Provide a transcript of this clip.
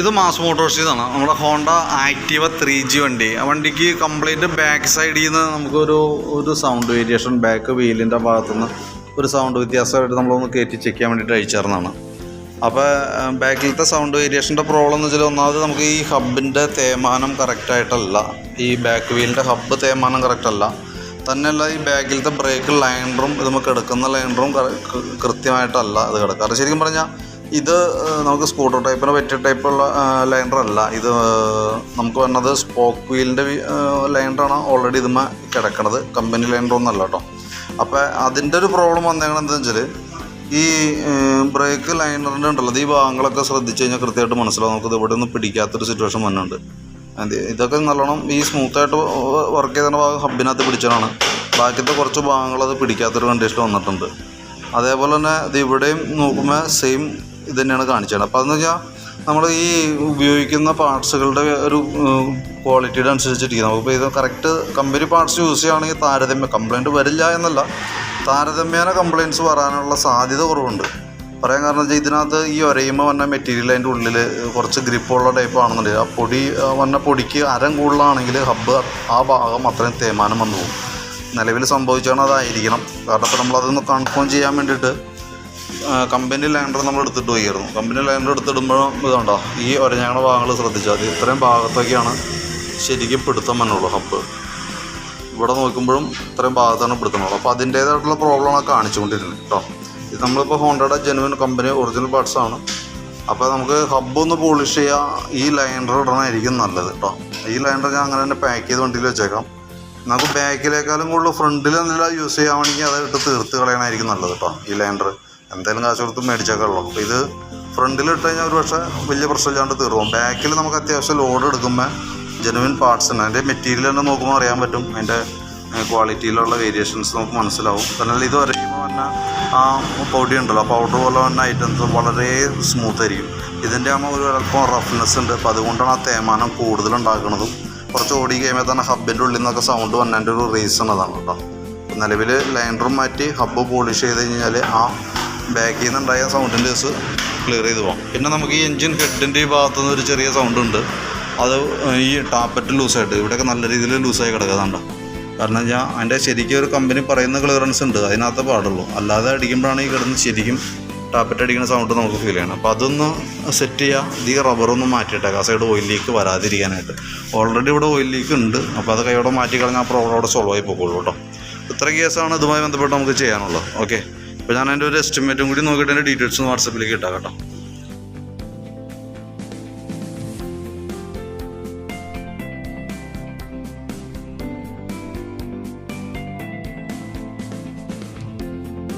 ഇത് മാസ് മോട്ടോഴ്സിന്നാണ് നമ്മുടെ Honda Activa three G വണ്ടി. ആ വണ്ടിക്ക് കംപ്ലീറ്റ് ബാക്ക് സൈഡിൽ നിന്ന് നമുക്കൊരു ഒരു സൗണ്ട് വേരിയേഷൻ ബാക്ക് വീലിന്റെ ഭാഗത്തുനിന്ന് ഒരു സൗണ്ട് വ്യത്യാസമായിട്ട് നമ്മളൊന്ന് കയറ്റി ചെക്ക് ചെയ്യാൻ വേണ്ടിയിട്ട് അയച്ചേർന്നതാണ് അപ്പോൾ ബാക്കിലത്തെ സൗണ്ട് വേരിയേഷന്റെ പ്രോബ്ലം എന്ന് വെച്ചാൽ ഒന്നാമത് നമുക്ക് ഈ ഹബിന്റെ തേമാനം കറക്റ്റായിട്ടല്ല ഈ ബാക്ക് വീലിന്റെ ഹബ്ബ് തേമാനം കറക്റ്റല്ല തന്നെയല്ല ഈ ബാക്കിലത്തെ ബ്രേക്ക് ലൈൻഡറും ഇത് നമുക്ക് എടുക്കുന്ന ലൈൻഡറും കൃത്യമായിട്ടല്ല ഇത് കിടക്കാറ്. ശരിക്കും പറഞ്ഞാൽ ഇത് നമുക്ക് സ്കൂട്ടർ ടൈപ്പിന് പറ്റിയ ടൈപ്പുള്ള ലൈൻഡറല്ല ഇത് നമുക്ക് വന്നത് സ്പോക്ക് വീലിന്റെ ലൈനറാണ് ഓൾറെഡി ഇതുമ കിടക്കണത്. കമ്പനി ലൈനറൊന്നല്ല കേട്ടോ അപ്പോൾ അതിന്റെ ഒരു പ്രോബ്ലം വന്നേക്കണം എന്താണെന്ന് വെച്ചാൽ ഈ ബ്രേക്ക് ലൈനറിന്റെ ഉണ്ടല്ലോ ഈ ഭാഗങ്ങളൊക്കെ ശ്രദ്ധിച്ചു കഴിഞ്ഞാൽ കൃത്യമായിട്ട് മനസ്സിലാവും. നമുക്കിത് ഇവിടെ ഒന്നും പിടിക്കാത്തൊരു സിറ്റുവേഷൻ വന്നിട്ടുണ്ട്. ഇതൊക്കെ നല്ലോണം ഈ സ്മൂത്തായിട്ട് വർക്ക് ചെയ്യുന്ന ഭാഗം ഹബിനകത്ത് പിടിച്ചതാണ്. ബാക്കിയത്തെ കുറച്ച് ഭാഗങ്ങൾ അത് പിടിക്കാത്തൊരു കണ്ടീഷൻ വന്നിട്ടുണ്ട്. അതേപോലെ തന്നെ ഇത് ഇവിടെയും നോക്കുമ്പോൾ സെയിം ഇത് തന്നെയാണ് കാണിച്ചത്. അപ്പോൾ അതെന്ന് വെച്ചാൽ നമ്മൾ ഈ ഉപയോഗിക്കുന്ന പാർട്സുകളുടെ ഒരു ക്വാളിറ്റിയുടെ അനുസരിച്ചിരിക്കും നമുക്കിപ്പോൾ ഇത് കറക്റ്റ് കമ്പനി പാർട്സ് യൂസ് ചെയ്യുകയാണെങ്കിൽ താരതമ്യ കംപ്ലൈന്റ് വരില്ല എന്നല്ല. താരതമ്യേന കംപ്ലയിന്റ്സ് വരാനുള്ള സാധ്യത കുറവുണ്ട്. പറയാൻ കാരണം വെച്ചാൽ ഇതിനകത്ത് ഈ ഒരയുമ്പോൾ വന്ന മെറ്റീരിയൽ അതിന്റെ ഉള്ളിൽ കുറച്ച് ഗ്രിപ്പുള്ള ടൈപ്പ് ആണെന്നുണ്ടെങ്കിൽ ആ പൊടി വന്ന പൊടിക്ക് അരം കൂടുതലാണെങ്കിൽ ഹബ്ബ് ആ ഭാഗം അത്രയും തേമാനം വന്നു പോകും. നിലവിൽ സംഭവിച്ചാണ് അതായിരിക്കണം കാരണം ഇപ്പോൾ നമ്മളതൊന്ന് കൺഫേം ചെയ്യാൻ വേണ്ടിയിട്ട് കമ്പനി ലാൻഡർ നമ്മൾ എടുത്തിട്ട് പോയിരുന്നു. കമ്പനി ലാൻഡർ എടുത്തിടുമ്പോഴും ഇതുണ്ടോ? ഈ ഒരഞ്ഞാണ ഭാഗങ്ങൾ ശ്രദ്ധിച്ചാൽ മതി. ഇത്രയും ഭാഗത്തൊക്കെയാണ് ശരിക്കും പിടുത്തം വന്നുള്ളൂ ഹബ്ബ് ഇവിടെ നോക്കുമ്പോഴും ഇത്രയും ഭാഗത്താണ് പിടുത്തമുള്ളൂ അപ്പോൾ അതിന്റേതായിട്ടുള്ള പ്രോബ്ലമാണ് കാണിച്ചുകൊണ്ടിരുന്നത് കേട്ടോ. ഇത് നമ്മളിപ്പോൾ ഹോണ്ടയുടെ ജെനുവിൻ കമ്പനി ഒറിജിനൽ പാർട്സ് ആണ്. അപ്പോൾ നമുക്ക് ഹബ്ബ് ഒന്ന് പോളിഷ് ചെയ്യുക ഈ ലൈനർ ഇടണമായിരിക്കും നല്ലത് കേട്ടോ. ഈ ലൈനർ ഞാൻ അങ്ങനെ തന്നെ പാക്ക് ചെയ്ത് വണ്ടിയിൽ വെച്ചേക്കാം. നമുക്ക് ബാക്കിലേക്കാളും കൂടുതൽ ഫ്രണ്ടിൽ എന്തെങ്കിലും യൂസ് ചെയ്യുകയാണെങ്കിൽ അത് ഇട്ട് തീർത്ത് കളയണമായിരിക്കും നല്ലത് കേട്ടോ ഈ ലൈനർ എന്തായാലും കാശ് കൊടുത്ത് മേടിച്ചേക്കാളുള്ളൂ അപ്പോൾ ഇത് ഫ്രണ്ടിൽ ഇട്ട് കഴിഞ്ഞാൽ ഒരു പക്ഷേ വലിയ പ്രശ്നമില്ലാണ്ട് തീർന്നു ബാക്കിൽ നമുക്ക് അത്യാവശ്യം ലോഡ് എടുക്കുമ്പോൾ ജെനുവിൻ പാർട്സ് ആണ്. അതിന്റെ മെറ്റീരിയൽ തന്നെ നോക്കുമ്പോൾ അറിയാൻ പറ്റും. അതിന്റെ ക്വാളിറ്റിയിലുള്ള വേരിയേഷൻസ് നമുക്ക് മനസ്സിലാവും. എന്നാൽ ഇത് വരയ്ക്കുമ്പോൾ തന്നെ ആ പൗഡി ഉണ്ടല്ലോ. പൗഡർ പോലെ തന്നെ ഐറ്റംസ് വളരെ സ്മൂത്ത് ആയിരിക്കും. ഇതിന്റെ ആകുമ്പോൾ ഒരു അല്പം റഫ്നെസ് ഉണ്ട്. അപ്പോൾ അതുകൊണ്ടാണ് ആ തേമാനം കൂടുതലുണ്ടാക്കുന്നതും കുറച്ച് ഓടി കഴിയുമ്പോൾ തന്നെ ഹബിന്റെ ഉള്ളിൽ നിന്നൊക്കെ സൗണ്ട് വന്നതിന്റെ ഒരു റീസൺ അതാണ് കേട്ടോ. നിലവിൽ ലൈൻഡറും മാറ്റി ഹബ്ബ് പോളിഷ് ചെയ്ത് കഴിഞ്ഞാൽ ആ ബാക്കിൽ നിന്നുണ്ടായ സൗണ്ടിന്റെ കേസ് ക്ലിയർ ചെയ്ത് പോകാം. പിന്നെ നമുക്ക് ഈ എൻജിൻ ഹെഡിന്റെ ഈ ഭാഗത്തു നിന്ന് ഒരു ചെറിയ സൗണ്ട് ഉണ്ട്. അത് ഈ ടാപ്പറ്റ് ലൂസായിട്ട് ഇവിടെയൊക്കെ നല്ല രീതിയിൽ ലൂസായി കിടക്കുന്നുണ്ട് കാരണം ഞാൻ അതിന്റെ ശരിക്കും ഒരു കമ്പനി പറയുന്ന ക്ലിയറൻസ് ഉണ്ട്. അതിനകത്ത് പാടുള്ളൂ. അല്ലാതെ അടിക്കുമ്പോഴാണ് ഈ കിടന്ന് ശരിക്കും ടാപ്പറ്റ് അടിക്കുന്ന സൗണ്ട് നമുക്ക് ഫീൽ ചെയ്യണം. അപ്പോൾ അതൊന്ന് സെറ്റ് ചെയ്യുക ഈ റബ്ബറൊന്ന് മാറ്റിയിട്ടേക്കാം. ആ സൈഡ് ഓയിൽ ലീക്ക് വരാതിരിക്കാനായിട്ട്. ഓൾറെഡി ഇവിടെ ഓയിൽ ലീക്ക് ഉണ്ട്. അപ്പോൾ അത് കൈയോടെ മാറ്റി കളഞ്ഞാൽ പ്രോബ്ലം അവിടെ സോൾവ് ആയി പോകുള്ളൂ കേട്ടോ. ഇത്ര കേസാണ് ഇതുമായി ബന്ധപ്പെട്ട് നമുക്ക് ചെയ്യാനുള്ളത്. ഓക്കെ അപ്പോൾ ഞാൻ അതിന്റെ ഒരു എസ്റ്റിമേറ്റും കൂടി നോക്കിയിട്ട് എന്റെ ഡീറ്റെയിൽസ് വാട്സപ്പിലേക്ക് ഇട്ടാം കേട്ടോ.